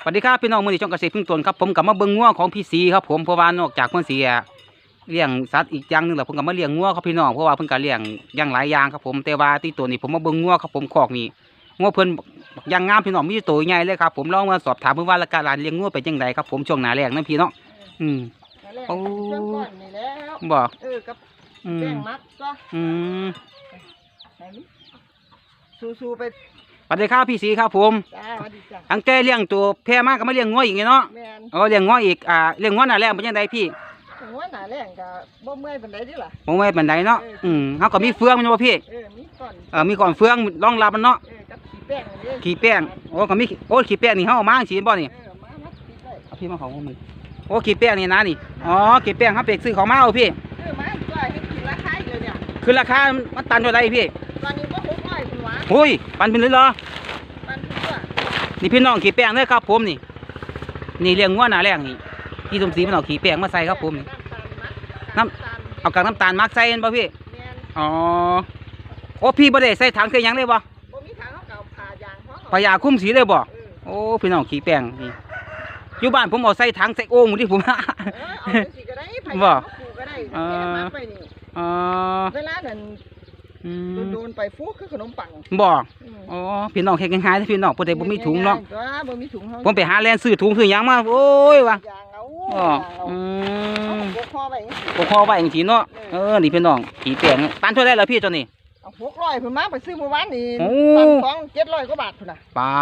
สวัสดีครับพี่น้องมือนี้ช่องเกษตรพึ่งตนครับผมกับมาเบิ่งงัวของพี่สีครับผมเพราะว่านอกจากเพิ่นสีเลี้ยงสัตว์อีกอย่างหนึงแล้วผมก็มาเลี้ยงงัวครับพี่น้องเพราะว่าเพิ่นก็เลี้ยงอย่างหลายอย่างครับผมแต่ว่าที่ตัวนี้ผมมาเบิ่งงัวครับผมคอกนี่งัวเพิ่นอยังงามพี่น้องมีอยู่ตัวใหญ่เลยครับผมลองมาสอบถามเพิ่นว่าราคาร้านเลี้ยงงัวเป็นจังไดครับผมช่วงหน้าแรงนั่นพี่เนาะอืมนั่นแหละโอ้เครื่องก้อนนี่แล้วบ่เออกับอืแป้มงมัดก็อืมไหนมิสู้ๆไป สวัสดีครับพี่สีครับผมจ้าสวัสดีจ้าอังแต่เลี้ยงตัวแพรมากก็มาเลี้ยงงัวอีกไงเนาะแม่นเออเลี้ยงงัวอีกอ่าเลี้ยงงัวหน้าแรงเป็นจังไดพี่หัวหน้าแรงก็บ่เมื่อยปานใดเดิล่ะ ผมไว้บันไดเนาะอืมเฮาก็มีเฟืองแมันบ่พี่เออ มีก้อน เออมีก่อนเฟืองรองรับมันเนาะเออกับขี้แป้งนี่ขี้แป้งโอ้ก็มีโอ้ขี้แป้งนี่เฮาเอามาจังซี่บ่นี่เออ มามัดขี้ได้เอาพี่มาของมึงโอ้ขี้แป้งนี่นะนี่อ๋อขี้แป้งเฮาไปซื้อของมาเอาพี่เออ มาจ่ายให้กินราคาอีกเลยเนี่ยคือราคามันตันเท่าใดพี่ ตอนนี้บ่ หกร้อยคุณหวาโอ้ยปันเป็นเลยเหรอปันเพื่อนี่พี่น้องขี้แป้งเด้อครับผมนี่ นี่เลี้ยงงัวหน้าแรงนี่พี่สมศรีมันเอาขี้แป้งมาใส่ครับผมนี่น้ำเอากากน้ำตาลมักใส่เห็นบ่พี่แม่นอ๋อโอ้พี่บ่ได้ใส่ถังใส่หยังเลยบ่บ่มีทางเขาเก่าผ่ายางเพราะพยาคุ้มสีเลยบ่เออโอ้พี่น้องขี้แป้งนี่อยู่บ้านผมเอาใส่ถังใส่โอ่งหมดที่ผมเออเอาจังสิก็ได้พยายามบ่เขาปลูกก็ได้เออแม่มัดไปนี่อ๋อเวลานั้นอืม โดนๆไปฟูคือขนมปังบ่อืมอ๋อพี่น้องเฮ็ดง่ายๆเด้อพี่น้องบ่ได้บ่มีถุงเนาะง่ยๆบ่มีถุงเฮาผมไปหาแลนซื้อถุงซื้อหยังมาโอ้ยว่ะยางเอาอ๋อยางเอาอืเอามพกคอไปบ่พอไว้จังซี่เนาะเออนี่พี่น้องขี้แป้งตันเท่าไดล่ะพี่ตัวนี้เอาหกร้อยเพิ่นมาไปซื้อเมื่อวานนี่โอ้พันสองเจ็ดร้อยกว่าบาทพุ่นน่ะปา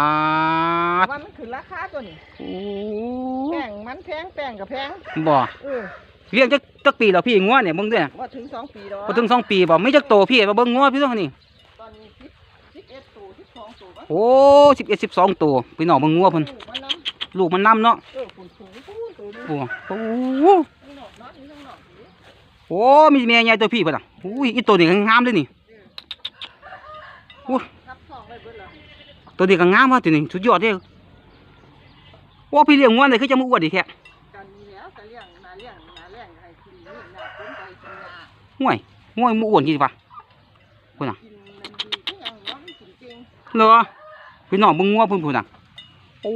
ดว่ามันขึ้นราคาตัวนี้โอ้แป้งมันแพงแป้งก็แพงบ่เออ เลี้ยงจักจักปีแล้วพี่งัวเนี่ยเบิ่งเด้อว่าถึงสองปีแล้วบ่ถึงสองปีบ่มีจักโตพี่มาเบิ่งงัวพี่ตัวนี้ตอนนี้สิบสิบเอ็ดตัวสิบสองตัวโอ้11 12ตัวพี่น้องเบิ่งงัวเพิ่นมันน้ลูกมันนํเนาะำเออฝุ่นสูงปูนตัวนี้โอ้โอ้ข้างนอกเนาะนี่ข้างนอกนี่โอ้มีแม่ใหญ่ตัวพี่เพิ่นน่ะอุ้ยอีตัวนี้ก็งามเลยนี่ โอ้ ทับสองเลยเบิดแล้วตัวนี้ก็งามว่ะตัวนี้สุดยอดเด้อว่าพี่เลี้ยงงัวนี่คือจะมาอวดอีกแท้ ห่วยง่วยมูอ้วนกี่ปะพุ่นน่ะกินมันดีที่ยังเนาะเหรอพี่น้องเบิ่งงัวพิ่นพุ่นน่ะโอ้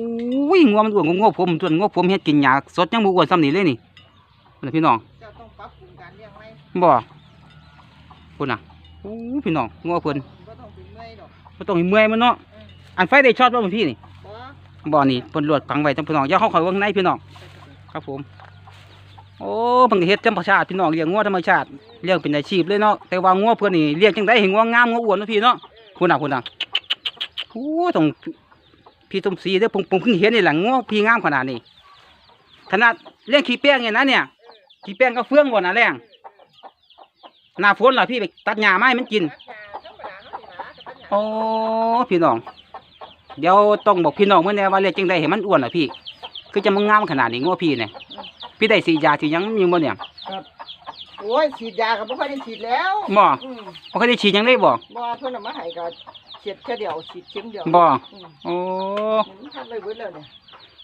ยงัวมันอ้วนงัวผมส่วนงัวผมเฮ็ดกินหญ้าสดยังบ่อ้วนซ้ำนี่เลยนี่พุ่นน่ะพี่น้องเจะต้องปรับปรุงการเลี้ยงไหมบ่พุ่นน่ะโอ้พี่น้องงัวเพิ่นก็ต้องเป็นเมื่อยดอกบ่ต้องเมื่อยมันเนาะอันไฟได้ช็อตบ่พี่นี่บ่บ่นี่เพิ่นลวดฝังไว้จังพี่น้องอย่าเข้าข้าเบิ่งในพี่น้องครับผม โอ้เพิ่นเฮ็ดธรรมชาติพี่น้องเลี้ยงงัวธรรมชาติเลี้ยงเป็นอาชีพเลยเนาะแต่ว่างัวเพิ่อนนี่เลี้ยงจังได๋ให้งัวงามงัวอ้วนเนาะพี่เนาะพุ่นน่ะพุ่นน่ะโอ้ต้องพี่สมศรีเด้อผมผมเพิ่งเห็นนี่แหละงัวพี่งามขนาดนี้ขนาดเลี้ยงขี้แป้งเนี่ยนะเนี่ยขี้แป้งก็เฟืองบ่น่ะแรงหน้าฝนล่ะพี่ไปตัดหญ้ามาให้มันกินโอ้พี่น้อง เดี๋ยวต้องบอกพี่น้องเมื่อแน่ว่าเรียกจังไดให้มันอ้วนอะพี่ คือจะมันงามขนาดนี้งัวพี่เนี่ย พี่ได้สียาสีหยังมีบ่เนี่ยโอ้ยฉีดยาก็บ่ค่อยได้ฉีดแล้วบ่อืมบ่เคยได้ฉีดหยังเลยบ่บ่เพิ่นเอามาให้ก็เฉียดแค่เดียวฉีดเข็มเดียวบ่อืมโอ้มันทำไปเบิดแล้วเนี่ย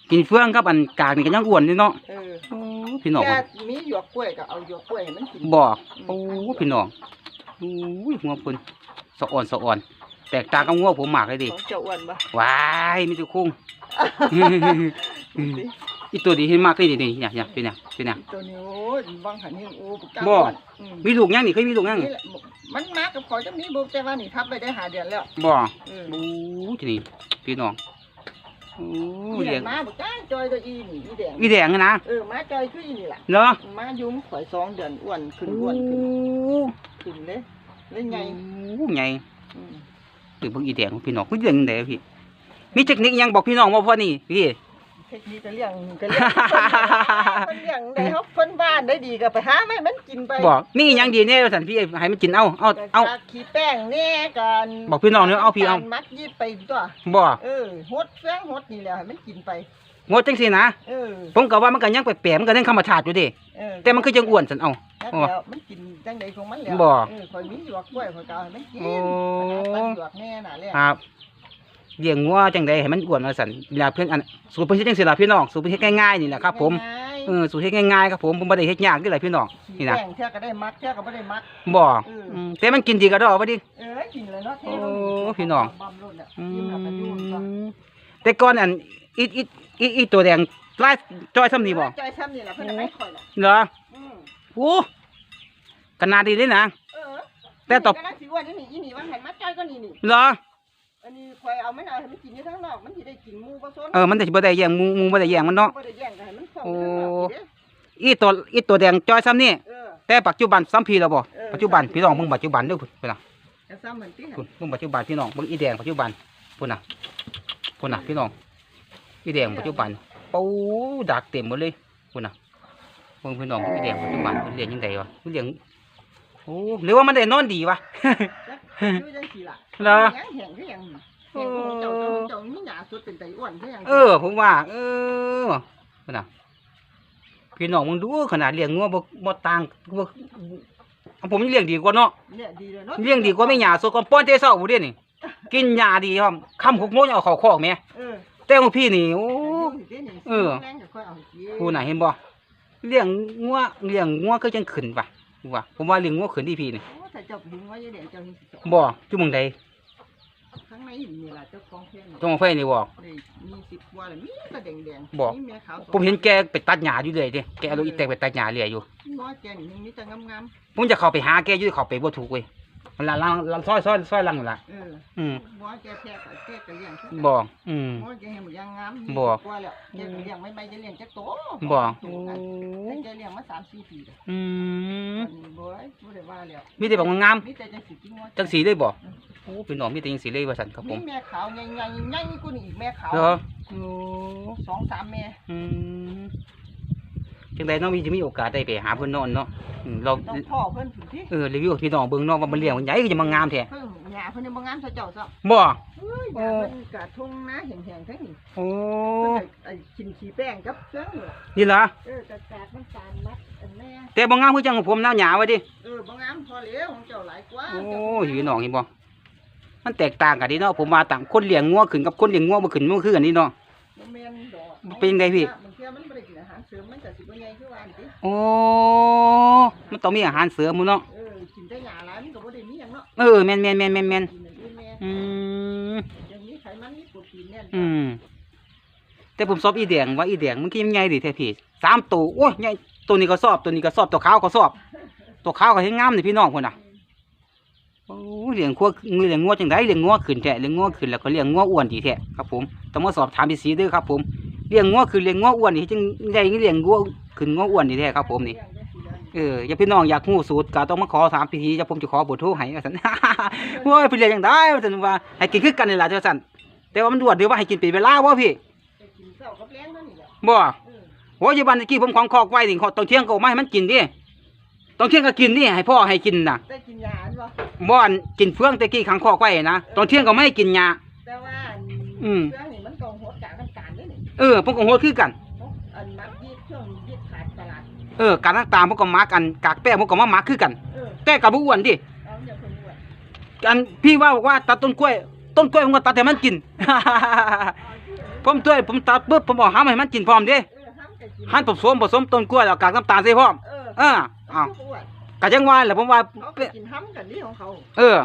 กินเฟืองกับอันกากนี่ก็ยังอ้วนอยู่เนาะเออโอ้พี่น้องแค่มีหยวกกล้วยก็เอาหยวกกล้วยให้มันกินบ่โอ้พี่น้องโอ้ยหัวเพิ่นสะอ่อนสะอ่อน แตกต่างกับงัวผมมากเลยดิของเจ้าอ้วนบ่ ว้ายมีแต่คุ้ง อีตัวนี้เห็นมากเลยดินี่เนี่ยเนี่ยเป็นเนี่ยเป็นเนี่ย ตัวนี้โอ้ยวังหันนี่โอ้ปากกาบ่อ้วนอืมมีลูกยังนี่เคยมีลูกยังนี่แหละมันมากับขอยจะมีบุกแต่ว่านี่ทับไปได้หาเดือนแล้วบ่เออโอ้ทีนี่พี่น้องโอ้นี่แหเลี้ยละงมาบุกจ้าจอยตัวอีนี่อีแดงอีแดงอะนะเออมาจอยคืออีนี่แหละเนาะมายุ่มข่อยสองเดือนอ้วนขึ้นโอ้อ้วนขึ้นขึ้นเลยเลยไงโอ้ใหญ่อืมหรือพวกอีแดงพี่น้องคือเลี้ยงได้พี่มีเทคนิคหยังบอกพี่น้องว่าพ่อนี่พี่ เทคนิคก็เลี้ยงก็เลี้ยงเพิ่นเลี้ยงได้เขาเพิ่นบ้านได้ดีก็ไปหาไม่มันกินไปบอกมีอหยังดีแน่สันพี่ให้มันกินเอาเอาก็เอาจากขี้แป้งแน่กันบอกพี่น้องเนอะเอาพี่เอากรมักยีดไปตัวบ่เออหดแฟงหดนี่แหละให้มันกินไปงดจังสินะเออผมก็ว่ามันก็ยังแปลกๆมันก็ยังธรรมชาติอยู่เดิเออแต่มันคือจังอ้วนสันเอาแล้วโอ้แล้วมันกินจังใดของมันแล้วบ่เออข่อยมีหยวกกล้วยข่อยก็เอาให้มันกินโอ้ปันหยวกแน่น่ะแหละครับ เลี้ยงงัวจังไดให้มันอ้วนว่าสันเวลาเพิ่นอันสูตรเพิ่นเฮ็ดจังซี่ล่ะพี่น้องสูตรเพิ่นเฮ็ดง่ายๆนี่แหละครับ ผมง่ายเออสูตรเฮ็ดง่ายๆครับผมผมบ่ได้เฮ็ดยากเด้อล่ะพี่น้องๆนี่นะแป้งเท่าก็ได้มักเท่าก็บ่ได้มักบ่เอออือืมแต่มันกินดีก็ดอกว่าดิเออกินเลยเนาะเท่โอ้พี่น้องบำรุงเนี่ยอืยิ้มแล้วก็ยุ่งซะมแต่ก่อนอันอีอีอีอีตัวแดงลายจอยซ้ำนี่บ่จอยซ้ำนี่ล่ะเพิ่นน่ะให้ข่อยล่ะเหรออืมโอ้ขนาดดีเลยนะเออแต่ต่อกำลังสิว่านี่นี่อีนี่ว่าให้มาจอยก็นี่นี่เหรอ อันนี้ข่อยเอามันเอาให้มันกินอยู่ข้างนอกมันสิได้กินหมูบ่ซนเออมันจะบ่ได้แย่งหมูหมูบ่ได้แย่งมันเนาะ บ่ได้แย่งกันให้มันเข้าโอ้ไปข้างนอกนี่เด้อีตัวอีตัวแดงจอยซ้ำนี่เออ แต่ปัจจุบันซ้ำพีแล้วบ่เออ ปัจจุบันพี่น้องเบิ่งปัจจุบันเด้อพุ่นพุ่นน่ะจะซ้ำเหมือนที่พุ่นเบิ่งปัจจุบันพี่น้องเบิ่งอีแดงปัจจุบันพุ่นน่ะพุ่นน่ะพี่น้องอีแดงปัจจุบันปูดักเต็มหมดเลยพุ่นน่ะเบิ่งพี่น้องอีแดงปัจจุบันเพิ่นเลี้ยงจังไดวะเพิ่นเลี้ยง โอ้หรือว่ามันได้นอนดีวะ อยู่จังซี่ล่ะเหรอแห้งแห้งคือหยังแห้งของเจ้าเจ้าเจ้ามีหญ้าสุดเป็นไตอ้วนคือหยังเออ ผมว่า เออพุ่นน่ะพี่น้องมึงดูขนาดเลี้ยงงัวบ่บ่ต่างบ่ผมยังเลี้ยงดีกว่าเนาะเนี่ยดีเลยเนาะเลี้ยงดีกว่าไม่หยาสดก่อนป้อนเตเศร้าบ่เด้นี่ กินหญ้าดีครับค่ำหกโมงยังเอาเข้าคอกแม่เออแต่ของพี่นี่โอ้ เออ แรงก็ค่อยเอากิน ผู้น่ะเห็นบ่เลี้ยงงัวเลี้ยงงัวก็จังขึ้นป่ะ ว่าผมว่าเลี้ยงงัวขึ้นดีพี่นี่โอ้ถ้าเจ้าถึงว่าจะเดี๋ยวเจ้าเห็นสิเจ้าบ่อยู่หม่องใดข้างในนี่ล่ะเจ้าของเพลงตรงไฟนี่บ่ได้มีสิบกว่าเลยมีแต่แดงๆบอก มีแม่ขาวสองผมเห็นแกไปตัดหญ้าอยู่เลยเด้แกเอารถอีแตกไปตัดหญ้าเรื่อยอยู่ น้อยแกนี่ยังมีแต่งามผมจะเข้าไปหาแกอยู่เข้าไปบ่ถูกเว้ย มันละลังลังซอยซอยซอยลังอยู่ล่ะๆเอออืมน้อยแกแพ้ก็แกก็เลี้ยงคือบ่อืมน้อยแกเห็นหมดยังงามบอกกว่าแล้วแกก็เลี้ยงไม่ไม่จะเลี้ยงจักโตบ่โตกันแต่แกเลี้ยงมา3-4ปีแล้วอืมตอนนี้บ่ได้บ่ได้ว่าแล้วมีแต่บอกงามมีแต่จังสิกินน้อยๆจังสีเลยบ่โอ้พี่น้องมีแต่จังสีเลยว่าซั่นครับผมีมแม่ขาวใหญ่ๆใหญ่กว่านี้อีกแม่ขาวเหรอโอ้สองสามแม่อืม จังไดเนาะมีจะมีโอกาสได้ไปหาเพิ่นเนอนเนาะอืมเราต้องพ่อเพิ่นถึงที่เออรีวิวให้พี่น้องเบิ่งเนาะว่ามันเลี้ยงมันใหญ่ก็จะมางามแท้เพิ่นหญ้าเพิ่นยังบ่งามเท่าเจ้าซะบ่เฮ้ยหญ้ามันกะทุ่งนาแห้งๆทั้งนี้โอ้ เพิ่นก็ไอ้กินขี้แป้งกับเครื่องนี่ล่ะนี่ล่ะเออกะกาดมันตาลมัดอันแม่แต่บ่งามคือจังของผมแนวหยาไว้ดิ เออบ่งามพอแล้วของเจ้าหลายกว่าโอ้ยพี่น้องเห็นบ่ มันแตกต่างกันเดิเนาะ ผมว่าต่างคนเลี้ยงงัวขึ้นกับคนเลี้ยงงัวบ่ขึ้นมันคือกันนี่เนาะ บ่แม่นดอกเป็นไงพี่ บางเที่ยมันบ่ เสริมมันก็สิบ่ใหญ่คือว่าอันติโอ้มันต้องมีอาหารเสริมมื้อเนาะเออกินแต่หญ้าหลายมันก็บ่ได้มีหยังเนาะเออแม่นแม่นแม่นแม่นแม่นกินอันอื่นแม่อืมอย่างนี้ไขมันมีโปรตีนแน่นอืมแต่ผมชอบอีแดงว่าอีแดงมันกินใหญ่ดิแท้พี่สามตัวโอ้ยใหญ่ตัวนี้ก็ชอบตัวนี้ก็ชอบตัวขาวก็ชอบ ตัวขาวก็เห็นงามนี่พี่น้องพุ่นน่ะโอ้ยเลี้ยงงัวเลี้ยงงัวจังไดเลี้ยงงัวขึ้นแท้เลี้ยงงัวขึ้นแล้วก็เลี้ยงงัวอ้วนดีแท้ครับผมต้องมาสอบถามพี่สีเด้อครับผม เลี้ยงงัวคือเลี้ยงงัวอ้วนนี่จึงใหญ่เลี้ยงงัวขึ้นงัวอ้วนนี่แท้ครับ ผมนี่เอออย่าพี่น้องอยากหู้สูตรก็ต้องมาขอถามพี่ทีจะผมจะขอเบทโทรให้ว่าซั่นโอ้ยพี่เรียนจังได้ว่าซั่นว่าให้กินคือกันนี่ล่ะเจ้าซั่นแต่ว่ามันดวดเดี๋ยวว่าให้กินเป็นเวลาบ่พี่ไปกินข้าวกับแล้งเท่านี้แหละบ่เออโอ้ยอยู่บ้านตะกี้ผมของคอกไว้นี่ตอนเที่ยงก็เอามาให้มันกินดิตอนเที่ยงก็กินดิให้พ่อให้กินน่ะได้กินยาอันบ่บ่อันกินเฟืองตะกี้ขังคอกไว้นะตอนเที่ยงก็ไม่ให้กินยาแต่ว่าอันอืมเเด้นี่เออผมก็โหดคือกันอันมักยีดเครื่องยีดขาดตลาดเออการต่างๆผมก็มักกันกากแป้งผมก็มามักคือกัน เออแต่ก็บ่อ้วนดิเอาอย่าเพิ่นอ้วนอันพี่ว่าบอกว่าตัดต้นกล้วย ต้นกล้วยผมก็ตัดให้มันกิน เอาที่เออผมด้วยผมตัดปุ๊บผมเอาหาให้มันกินพร้อมเด้เออห้ามก็กินหั่นผสมผสมต้นกล้วยแล้วกากน้ำตาลใส่พร้อมเออเอออ้าวเขาอ้วนกะจังว่าแหละผมว่าเขาก็กินห้ำกันนี่ของเขา เออ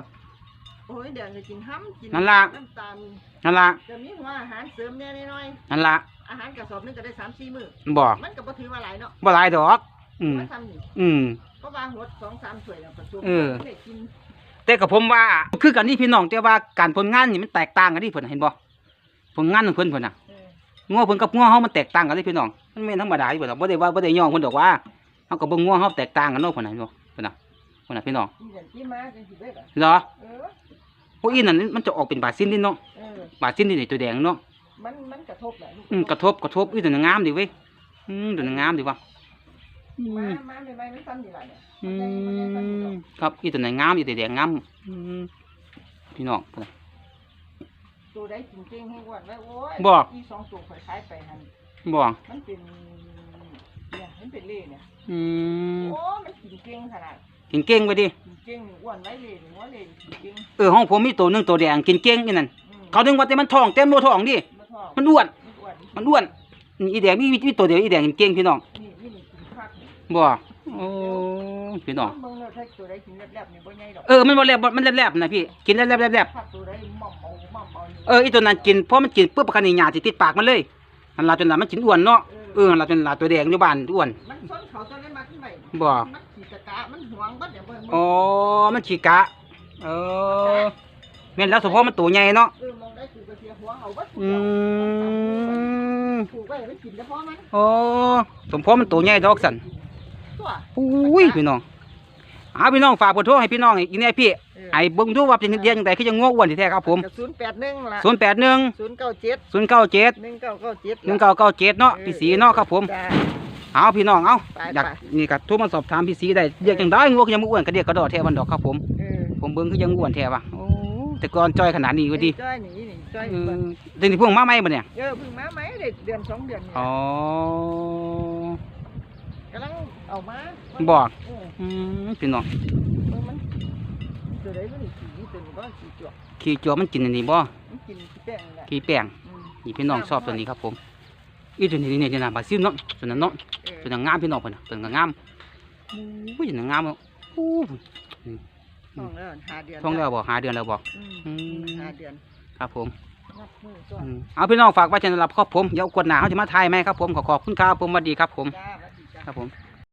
โอ้ยเดี๋ยวจะกินห้ำกินนั่นล่ะ น้ำตาล นั่นล่ะจะมีหัวอาหารเสริมแน่น้อยนั่นล่ะๆอาหารกระสอบหนึงก็ได้สามสี่มื้อบ่มันก็บ่ถือว่าหลายเนาะบ่หลายดอก อืมมาทำนี่อืม ก็วางหดสองสามถ้วยแล้วผสมเออได้กินแต่กับผมว่า คือกันนี่พี่น้องแต่ว่าการผลงานนี่มันแตกต่างกันที่เพิ่นเห็นบ่ผลงานของเพิ่นเพิ่นน่ะเอองัวเพิ่นกับงัวเฮามันแตกต่างกันเลยพี่น้องมันไม่ธรรมดาอยู่บ่ดอกบ่ได้ว่าบ่ได้ย่องเพิ่นดอกว่าเฮาก็เบิ่งงัวเฮาแตกต่างกันเนาะเพิ่นน่ะเนาะเพิ่นน่ะเพิ่นน่ะพี่น้องนี่เดี๋ยวที่มาจังสิเบิดอะเหรอเออ พวกอีนั่นมันจะออกเป็นบาซินดิเนาะเออบาซินนี่ตัวแดงเนาะมันมันกระทบแหละลูกอืมกระทบกระทบอีตัวนั้นงามดิเว้ยอืมตัวนั้นงามดิว่ะอืมาม มาไม่ไม่ไม่ซ้ำนี่ล่ะเนี่ยอืมันได้มันได้ซ้ำนี่หรมอกครับอีตัวไหนงามอีตัวแดงงามอืมพี่น้องพุ่นน่ะตัวได้กินเก่งให้อ้วนไว้โอ้ยบ่อีสองตัวข่อยขายไปหันบ่มันเป็นเนี่ยมันเป็นเล่เนี่ยอืมโอ้มันกินเก่งขนาดกินเก่งไปดิกิน เก่งนี่อ้วนไว้เล่นี่หัวเล่นี่กินเก่งเออห้องผมมีตัวหนึงตัวแดงกินเก่งนี่นั่นอืมเขาถึงว่าแต่มันท้องเต็มบ่ท้องดิบ่ท้องมันอ้วนมันอ้วนมันอ้วนนี่อีแดงมีมีตัวเดียวอีแดงกินเก่งพี่น้องนี่นี่นี่กินคักนี่บ่โอ้พี่น้องเบิ่งแล้วถ้าตัวใดกินแลบๆนี่บ่ใหญ่ดอกเออมันบ่แลบบ่มันแลบๆนะพี่กินแลบๆแลบถ้าตัวใดหม่อมเอาหม่อมเอานี่ๆเอออีตัวนั้นกินเพราะมันกินปุ๊บคันนี้หญ้าสิติดปากมันเลยอันลาจนลามันกินอ้วนเนาะเออ อันลาจนลาตัวแดงอยู่บ้านอ้วน มันชนเขาตัวนี้มาขึ้นไปบ่ มันขี่ตะกะมันหวงบัดเดี๋ยวเบิ่งอ๋อ มันขี้กะ เออแม่นแล้วเฉพาะมันตัวใหญ่เนาะ เออมองได้คือก็เสียหวงเอาบัดอืมถูกไว้มันกินเฉพาะมันโอ้สมพอมันตัวใหญ่ดอกสันตัวอุ้ยพี่น้องเอาพี่น้องฝากเบอร์โทรให้พี่น้องอีกแน่พี่ ไอ้เบิ่งดูว่าเป็นเดียจังไดคือยังงัวอ้วนที่แท้ครับผมศูนย์แปดหนึ่งละ081ศูนย์เก้าเจ็ด097หนึ่งเก้าเก้าเจ็ด1997เนาะพี่สีเนาะครับผมจ้าเอาพี่น้องเอาไปอยากไปนี่ก็โทรมาสอบถามพี่สีได้เรียกจังได้งัวคือยังบ่อ้วนกระเดียกกระดอแท้วันดอกครับผมเออผมเบิ่งคือยังอ้วนแท้ว่ะโอ้แต่ก่อนจ้อยขนาดนี้ก็ดีจ้อยหนีนี่จ้อยเออเดี๋ยวนี้เพิ่งมาใหม่บ่เนี่ยเออเพิ่งมาไหมเด็กเดือนสองเดือนเนี่ยอ๋อกำลังเอามาบอกเอออืมพี่น้องเออมัน ตัวไหนมันขี่ตัวนี้ก็ขี่จวขี้จัวมันกินอันนี้บ่มันกินขี้แป้งแหละขี้แป้งอืมนี่พี่น้องชอบตัวนี้ครับผมอีตัวนี้นี่นี่นะบาซิลเนาะตัวนั้นเนาะเออตัวนั้นงามพี่น้องเพิ่นน่ะตัวนั้นงามอุ้ยตัวนั้นงามเนาะอู้ท้องแล้วหาเดือนท้องแล้วบ่หาเดือนแล้วบ่ อืมอืม หาเดือนครับผม นับมือตัวอืมเอาพี่น้องฝากไว้สำหรับครอบผม เดี๋ยวกวดหนาเขาจะมาถ่ายไหมครับผม ขอขอบคุณครับผมสวัสดีครับผม จ้าสวัสดีจ้า ครับผม